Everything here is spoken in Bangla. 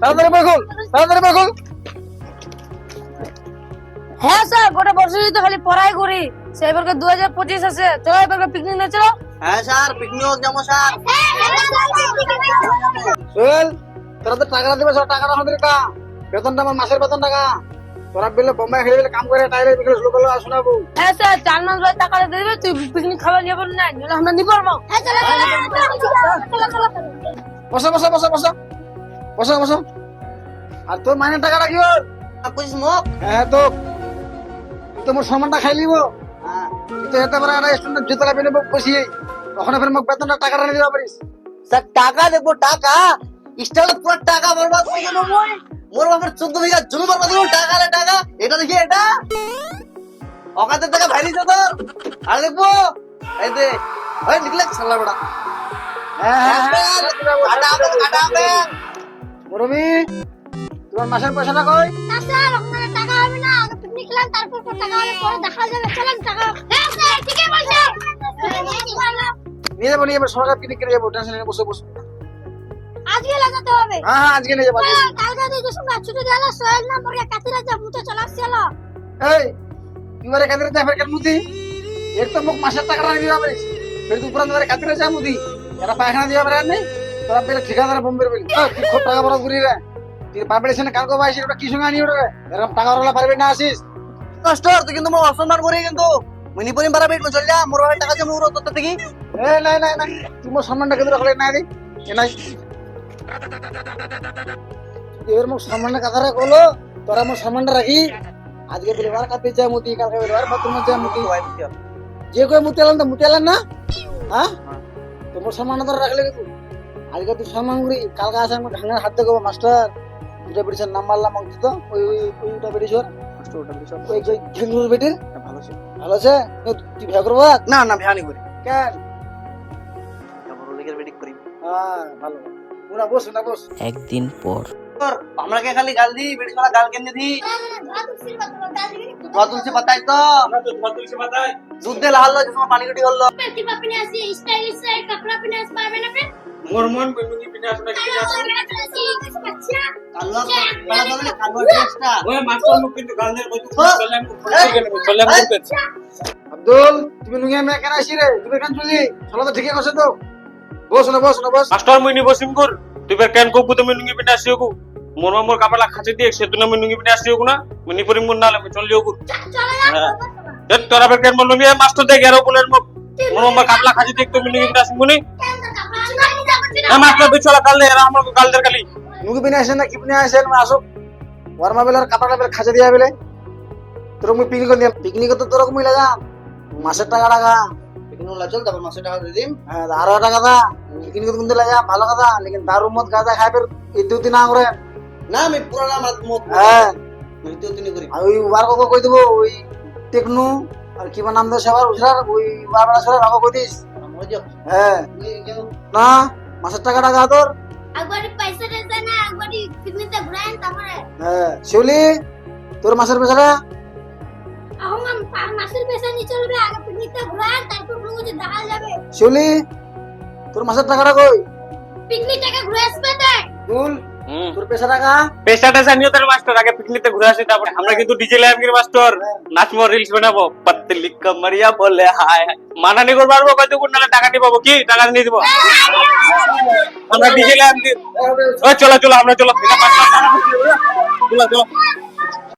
তাড়াতাড়ি বের হল তাড়াতাড়ি বের হল হ্যাঁ স্যার গোটা বছরই তো খালি পড়াই করি সে এবারকে দু হাজার পঁচিশ আছে? চলো এবারকে পিকনিক না চলো। হ্যাঁ স্যার পিকনিক যাব স্যার। সোহেল তোরা তো টাকাটা দিবে সব টাকাটা আমাদের কা বেতনটা আমার মাসের বেতন টাকা। তোরা বেলে বোম্বাই খেলে বেলে কাম করে টাইলে বিকেলে শুরু করল আর শোনাবো। হ্যাঁ স্যার চার মাস পরে টাকা দিয়ে দেবে তুই পিকনিক খাবার যাব না নাহলে আমরা পারব হ্যাঁ চলো বসো বসো বসো বসো। বসো বসো। আর তোর মাইনের টাকাটা কি ওর পঁচিশ মুখ? হ্যাঁ তো। তো মোর সম্মানটা খাই লিব? হ্যাঁ। তুই তো এতে পারে একটা স্টুডেন্ট জুতলা পেলে মুখ বসিয়ে ওখানে ফের মুখ বেতনটা টাকাটা নিয়ে পারিস। স্যার টাকা দেখব টাকা? স্টাইল পুরো টাকা বরবাদ করে গেল মই? মোর বাপের চোদ্দ বিঘা জমি বরবাদ করব টাকা রে টাকা। এটা দেখি এটা? অকাতের টাকা ভাইরি তোর। আর দেখব? এই দে ওই নিকলে সাল্লা বেড়া। হ্যাঁ হ্যাঁ হ্যাঁ কাটা কাটা হবে মুরবি তোমার মাসের পয়সাটা কই? না স্যার আপনার টাকা হবে না আগে পিকনিক খেলাম তারপর পর টাকা হলে পরে দেখা যাবে চলেন টাকা হ্যাঁ স্যার ঠিকই বলছেন নিয়ে যাব নিয়ে যাব সরকার পিকনিক করে যাব টেনশন নিয়ে বসে বসে। আজকে লাগাতে হবে। হ্যাঁ হ্যাঁ আজকে নিয়ে যাব। স্যার, কালকে দিকে সময় ছুটি গেল সোহেল না মরিয়া কাতিরা যা মুতে চলে আসছিল এই তুই বারে কাদের যা ফের মুদি? এক তো মুখ মাসের টাকাটা নিয়ে দিবা পারিস ফের তুই পুরান বারে কাদের যা মুদি। এরা পায়খানা দিবা পারে নেই। তোরা পেলে ঠিকাদার বোম্বের বলি ও, তুই খুব টাকা বড় করি রে? তুই বাপের এসে কালকে বাইশ ওটা কি সঙ্গে আনি ওটা রে এরকম টাকা ওরা পারবি না আসিস। কষ্ট তুই কিন্তু মোর অসম্মান করি কিন্তু। মিনি পরিম বারা পেট চল যা মোর টাকা জমি উড়ো তোর থেকে। এ নাই নাই নাই। তুই মোর সম্মানটা কেঁদে রাখলে নাই দি এ নাই। এবার মুখ সম্মানটা কাতারে করল তোরা মোর সম্মানটা রাখি। আজকে পরিবার কাপে যা মুদি কালকে পরিবার বাথরুমে যা মুদি যে কই মুতে এলাম তো মুতে না? হ্যাঁ? তোমার সম্মান ধরে রাখলে কিন্তু। আজকে তুই সম্মান কালকে আসে আমি ঢাঙ্গার হাত দেখব মাস্টার। দুটা বেটিছর নাম মারলাম অঙ্কিত ওই ওই ওইটা বেটিছর মাস্টার ওই ঘিঙ্গুর বেটির ভালো আছে। ভালো আছে? তুই করব? না না ভ্যা নি করি। কেন? একদিন পর। আমরা কে খালি তো। পানি হলো। মরমন বেনুকি পিঠা আসলে কি আছে কেন আসি তুমি কেন পিঠা আসিও কো মোর মা মোর কাপড় খাচি দিয়ে সেদিন আমি নুঙ্গি পিঠে আসিও না? মুনি পরিম মুন নালে আমি চলিও কো তোরা বের কেন বললুম মাস্টার দেখ গেরো বলেন মোর মোর মা কাপড় খাচি দিয়ে তুমি নুঙ্গি পিঠে আসিমুনি নি দে দে কালি নুঙ্গি পিনে আসেন না কি পিনে আসেন আসো ওয়ার্মা বেলার কাপড়টা বেলা খাঁচা দিয়া বেলে। তোর মুই পিকনিক দিয়ে পিকনিক তো তোর মুই লাগা মাসের টাকা টাকা। এখানে ওলা তারপর মাসে টাকা দিয়ে দিম। হ্যাঁ আরও টাকা দা। পিকনিক কিন্তু লাগা ভালো কথা। লেকিন দারু মদ গাঁজা খাই ফের এই না করে। না আমি পুরানা মাত মত হ্যাঁ। মৃত্যু তিনি করি। ওই বার কাকু কই দেবো? ওই টেকনু আর কিবা নাম দেয় সবার উসরার ওই বার বার সবার কাকু কই দিস? হ্যাঁ না। মাসের টাকাটা গা তোর? একবারই পয়সা দেন না একবারই পিকনিক তে ঘুরাইন তারপরে। হ্যাঁ শিউলি তোর মাসের পয়সাটা এখন মাসের পয়সা নিয়ে চলবে আগে পিকনিক তে তারপর দেখা যাবে। শিউলি তোর মাসের টাকাটা কই? পিকনিক টাকা ঘুরে আসবে তাই। তোর পেশা টাকা? পেশাটা জানিও তোর মাস্টার আগে পিকনিকে ঘুরে আসি তারপরে। আমরা কিন্তু ডিজে ল্যাম্পের মাস্টার? নাচবো রিলস বানাবো। পতলি মারিয়া বলে হায় হায়। মানানি করব পারব কত কোন নালে টাকা নিয়ে পাবো কি? টাকা নিয়ে দিব আমরা ডিজে ল্যাম্প ওই চলো চলো আমরা চলো। চলো চলো।